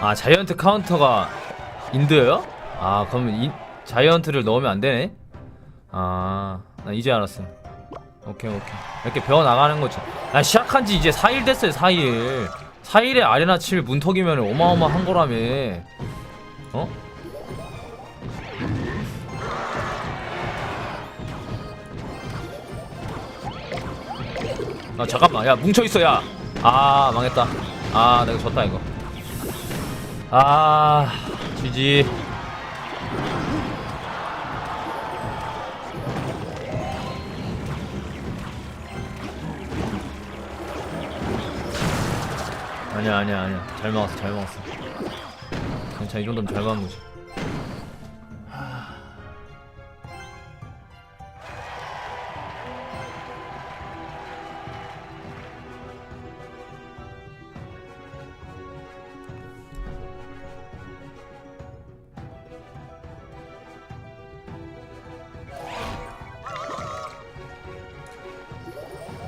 아 자이언트 카운터가 인드예요? 아 그러면 인, 자이언트를 넣으면 안 되네? 아 나 이제 알았어 오케이 오케이. 이렇게 배워 나가는 거지. 나 시작한 지 이제 4일 됐어요 4일. 4일에 아레나 7 문턱이면 어마어마한 거라며. 어? 아 잠깐만. 야 뭉쳐있어 야아 망했다. 아 내가 졌다 이거 아 지지. 아니야 아니야 아니야. 잘 먹었어 잘 먹었어. 괜찮아 이 정도면 잘 먹은 거지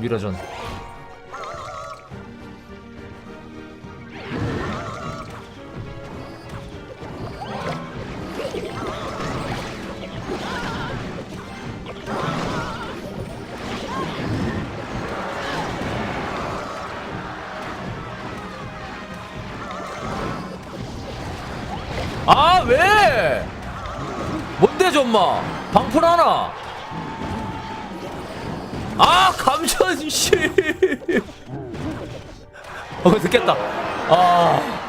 미러전. 아 왜? 뭔데 좀마? 방풀 하나 아 감천 씨. 어 듣겠다. 아.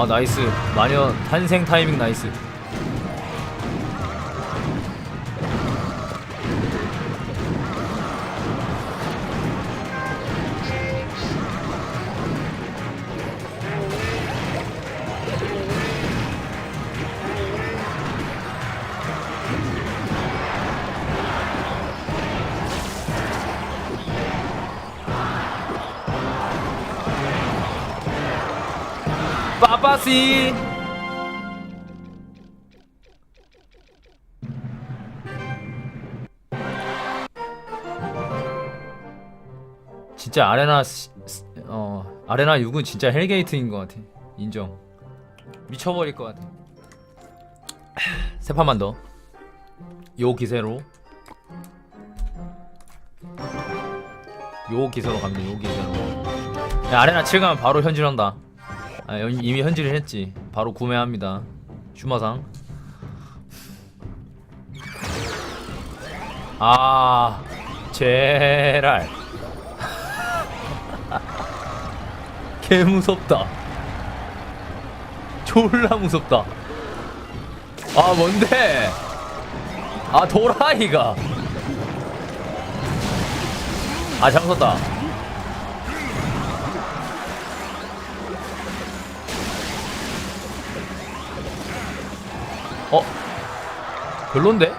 아 나이스. 마녀 탄생 타이밍 나이스 빠빠시 진짜 아레나 시- 시- 어 아레나 6은 진짜 헬게이트인 것 같아. 인정. 미쳐버릴 것 같아. 세 판만 더. 요 기세로. 요 기세로 갑니다. 요 기세로. 야, 아레나 7 가면 바로 현질한다 아, 여- 이미 현질을 했지. 바로 구매합니다. 슈마상. 아, 제랄. 개 무섭다. 졸라 무섭다. 아, 뭔데? 아, 도라이가. 아, 잘못했다. 별론데?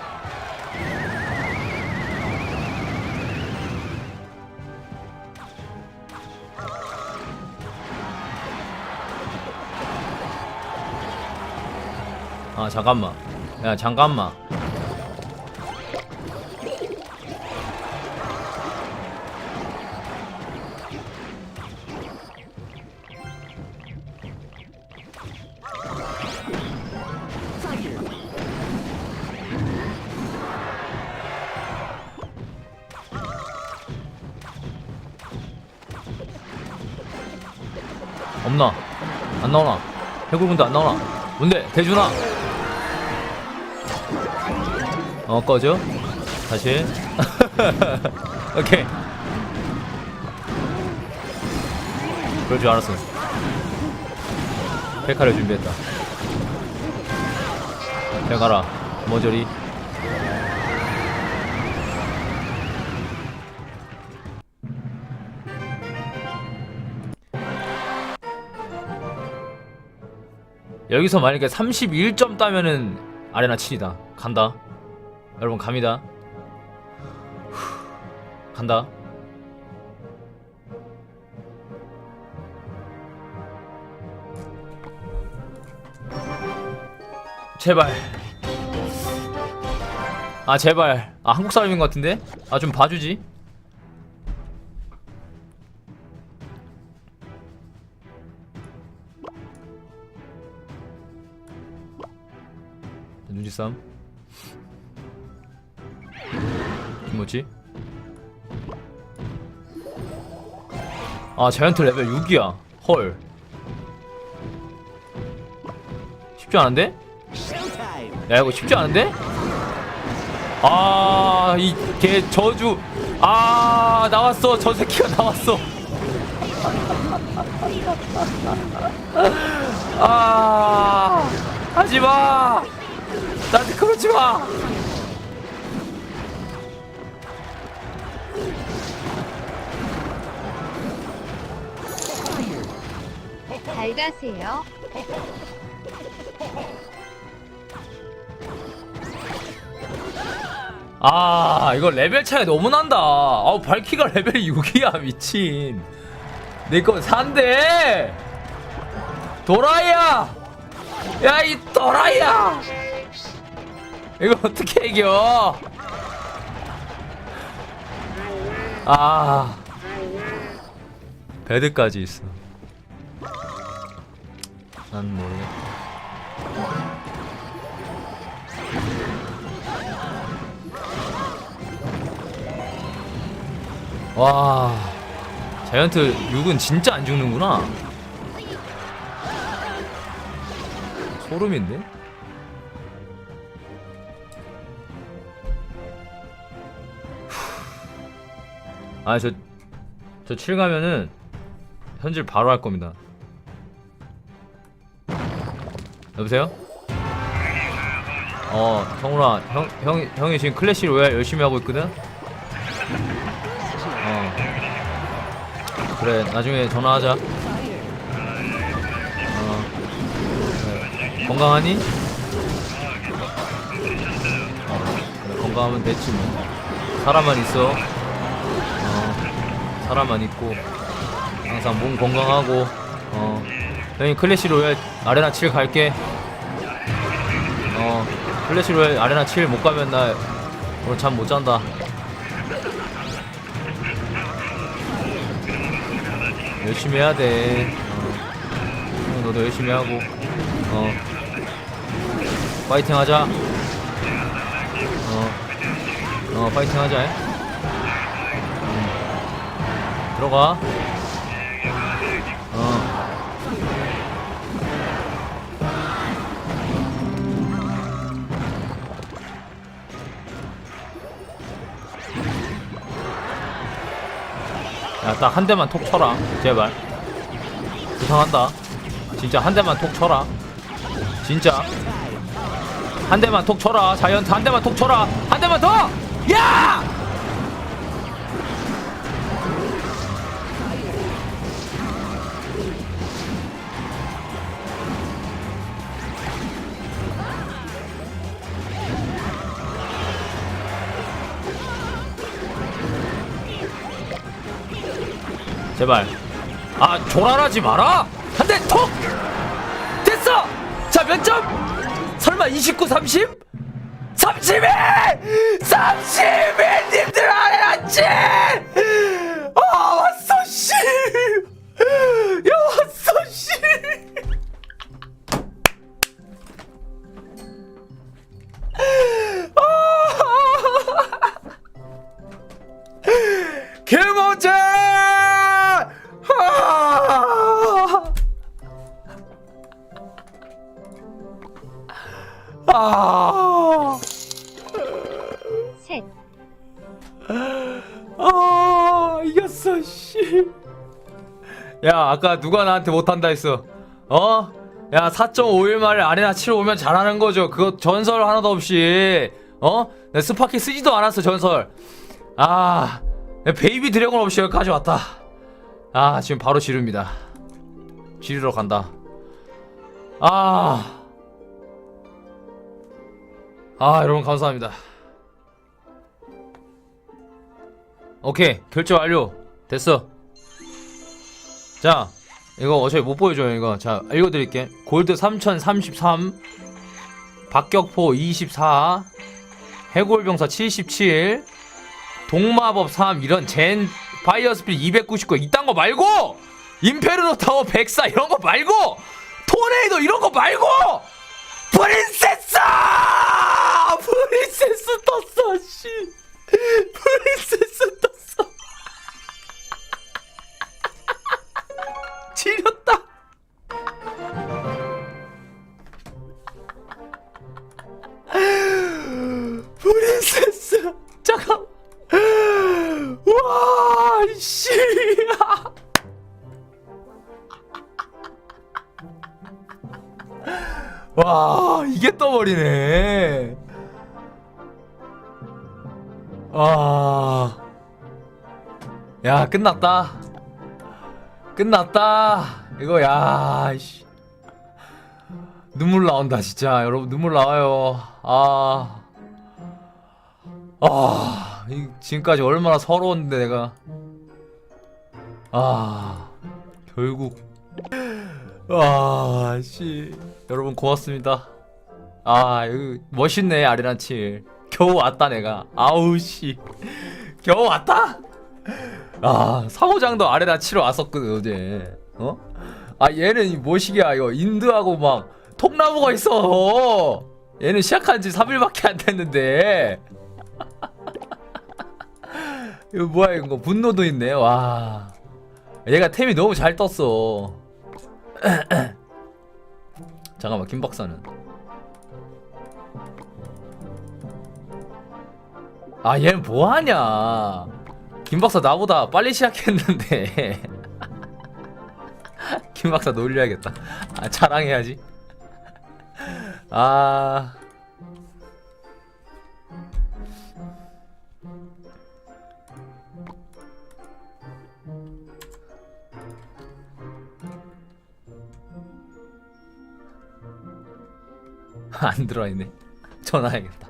아 잠깐만 야 잠깐만 없나? 안 나오나? 해골군도 안 나오나? 뭔데? 대준아! 어 꺼져? 다시 오케이 그럴 줄 알았어 페카를 준비했다 잘 가라 머저리 여기서 만약에 31점 따면은 아레나 7이다. 간다. 여러분 갑니다. 후, 간다. 제발. 아 제발. 아 한국 사람인 것 같은데? 아 좀 봐주지 눈치 싸움 뭐지 아 자이언트 레벨 6이야 헐 쉽지 않은데? 야 이거 쉽지 않은데? 아, 이 개 저주. 아, 나왔어. 저 새끼가 나왔어. 아, 하지 마. 나한테 그러지 마. 잘 가세요. 아, 이거 레벨 차이 너무 난다. 아우, 발키가 레벨 6이야, 미친. 내거 산대. 도라이야. 야, 이 도라이야. 이거 어떻게 이겨? 아, 배드까지 있어. 난 모르겠다. 와 자이언트 6은 진짜 안 죽는구나 소름인데? 아저 저 7 가면은 현질 바로 할 겁니다 여보세요? 어 성훈아 형, 형, 형이 지금 클래시 로얄 열심히 하고 있거든? 어. 그래, 나중에 전화하자. 어. 그래. 건강하니? 어, 그래, 건강하면 됐지 뭐. 사람만 있어. 어. 사람만 있고. 항상 몸 건강하고. 어. 형이 클래시 로얄 아레나 7 갈게. 어. 클래시 로얄 아레나 7 못 가면 나 오늘 잠 못 잔다. 열심히 해야 돼. 어. 너도 열심히 하고. 어. 파이팅 하자. 어. 어, 파이팅 하자. 음. 들어가. 어. 야, 딱 한 대만 톡 쳐라. 제발. 부탁한다. 진짜 한 대만 톡 쳐라. 진짜. 한 대만 톡 쳐라. 자이언트 한 대만 톡 쳐라. 한 대만 더! 야! 제발. 아, 조랄하지 마라! 한 대 톡! 됐어! 자, 몇 점? 설마 29, 30? 32! 32! 님들 알았지? 아, 왔어, 씨! 아! 셋. 아, 이겼어, 씨. 야, 아까 누가 나한테 못한다 했어? 어? 야 4.5일 만에 아레나 치러 오면 잘하는 거죠 그거 전설 하나도 없이 어? 내가 스파키 쓰지도 않았어 전설 아 베이비 드래곤 없이 여기까지 왔다 아 지금 바로 지릅니다 지르러 간다 아 아, 여러분 감사합니다. 오케이, 결제 완료. 됐어. 자, 이거 어차피 못 보여줘요, 이거. 자, 읽어드릴게. 골드 3033, 박격포 24, 해골병사 77, 동마법 3, 이런 젠, 파이어 스피릿 299, 이딴 거 말고! 임페르노 타워 104, 이런 거 말고! 토네이도 이런 거 말고! 프린세스! 프린세스 떴어, 씨. 프린세스 떴어. 지렸다. 프린세스. 잠깐. 와, 씨. 와 이게 떠버리네 와야 끝났다. 끝났다. 이거 야 씨. 눈물 나온다 진짜. 여러분 눈물 나와요. 아. 아, 이 지금까지 얼마나 서러웠는데 내가. 아 결국. 와, 씨. 여러분 고맙습니다. 아, 멋있네, 아레나칠. 겨우 왔다, 내가. 아우, 씨. 겨우 왔다? 아, 사고장도 치러 왔었거든, 어제. 어? 아, 얘는 이 뭐시기야, 이거. 인드하고 막, 통나무가 있어. 얘는 시작한 지 3일밖에 안 됐는데. 이거 뭐야, 이거. 분노도 있네, 와. 얘가 템이 너무 잘 떴어. 잠깐만 김 박사는 아 얘는 뭐하냐? 김 박사 나보다 빨리 시작했는데. 김 박사 놀려야겠다. 아 자랑해야지. 아. 안 들어있네. 전화해야겠다.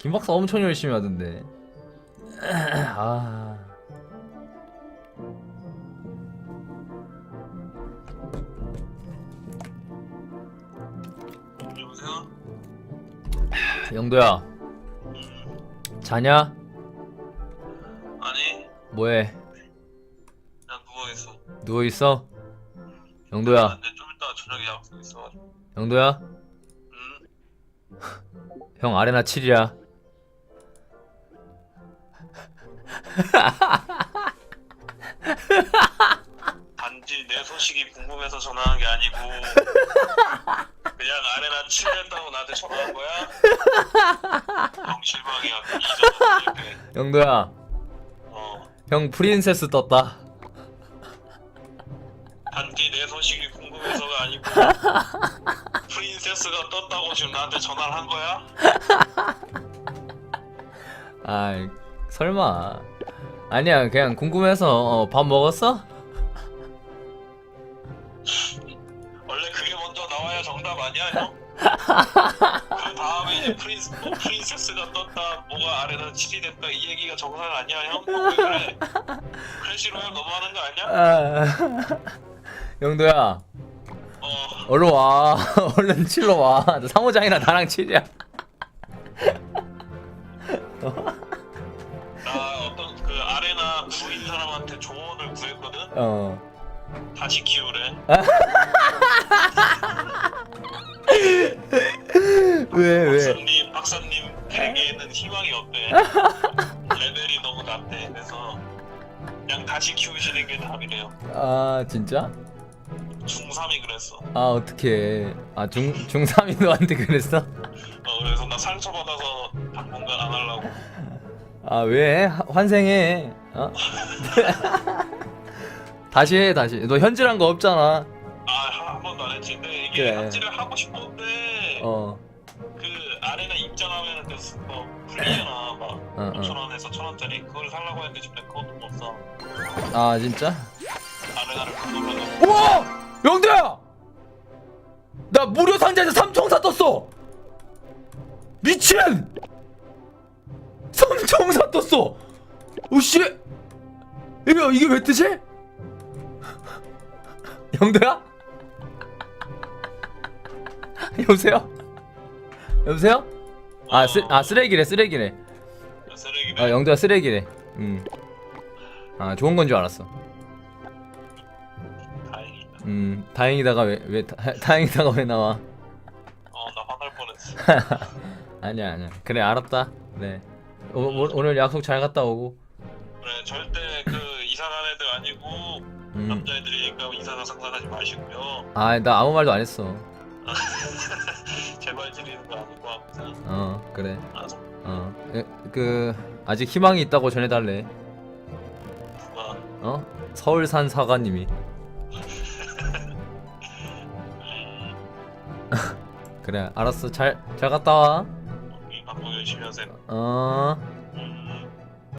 김 박사 엄청 열심히 하던데. 아. 여보세요? 영도야, 자냐? 아니 뭐해? 그냥 누워있어 누워 있어? 영도야, 근데 좀 이따가 저녁에 약속 있어가지고 영도야, 응? 형 아레나 7이야. 단지 내 소식이 궁금해서 전화한 게 아니고 그냥 아레나 칠했다고 나한테 전화한 거야? 형 실망이야 이전에 이렇게 영도야, 어 형 프린세스 떴다. 단지 내 소식이 궁금해서가 아니고 프린세스가 떴다고 지금 나한테 전화를 한 거야? 아, 설마. 아니야, 그냥 궁금해서 어, 밥 먹었어? 원래 그게 먼저 나와야 정답 아니야 형? 그 다음에 이제 프린스, 뭐 프린세스가 떴다 뭐가 아래다 7이 됐다 이 얘기가 정상 아니야 형? 왜 그래? 크래시로 형 너무하는 거 아니야? 아, 영도야, 어 얼른 와. 얼른 칠러 와. 너 상호장이랑 나랑 칠이야. 어. 다시 키우래 왜, 왜? 박사님 박사님 덱에는 희망이 없대 레벨이 너무 낮대 그래서 그냥 다시 키우시는 게 답이래요 아, 진짜? 중3이 그랬어 아, 어떡해. 아, 중, 중3이 너한테 그랬어? 어, 그래서 나 상처받아서 당분간 안 하려고 아, 왜? 하- 환생해. 어? 다시 해 다시 너 현질한 거 없잖아 아한 번도 안 했지 근데 이게 그래. 현질을 하고 싶었는데 어 그 아레나 입장하면 그 뭐, 풀리잖아 막 어, 5천 어. 원에서 천 원짜리 그걸 살라고 했는데 지금 그것도 못 사. 아 진짜? 아레나를 못 올라가. 우와! 영대야! 나 무료 상자에서 삼총사 떴어! 미친! 삼총사 떴어! 오씨! 이게, 이게 왜 뜨지? 영대야? 여보세요? 여보세요? 아, 쓰, 아 쓰레기래 쓰레기래 쓰레기네. 아 영대야 쓰레기래 음. 아 좋은 건 줄 알았어 다행이다. 음 다행이다가 왜 왜 다행이다가 왜 나와 어, 나 화날 뻔했어. 아니야 아니야 그래 알았다 네 오, 오, 오늘 약속 잘 갔다 오고 그래, 절대 그 이상한 애들 아니고 음. 남자애들이니까 이상한 상상하지 마시고요. 음아나 아무 말도 안 했어. 제발 지리는 거 아니고 항상. 어 그래. 아, 어그 아직 희망이 있다고 전해달래. 누가? 어? 서울산 사관님이. 음, 그래 알았어. 잘 잘 갔다 이 방송 열심히 하세요. 와어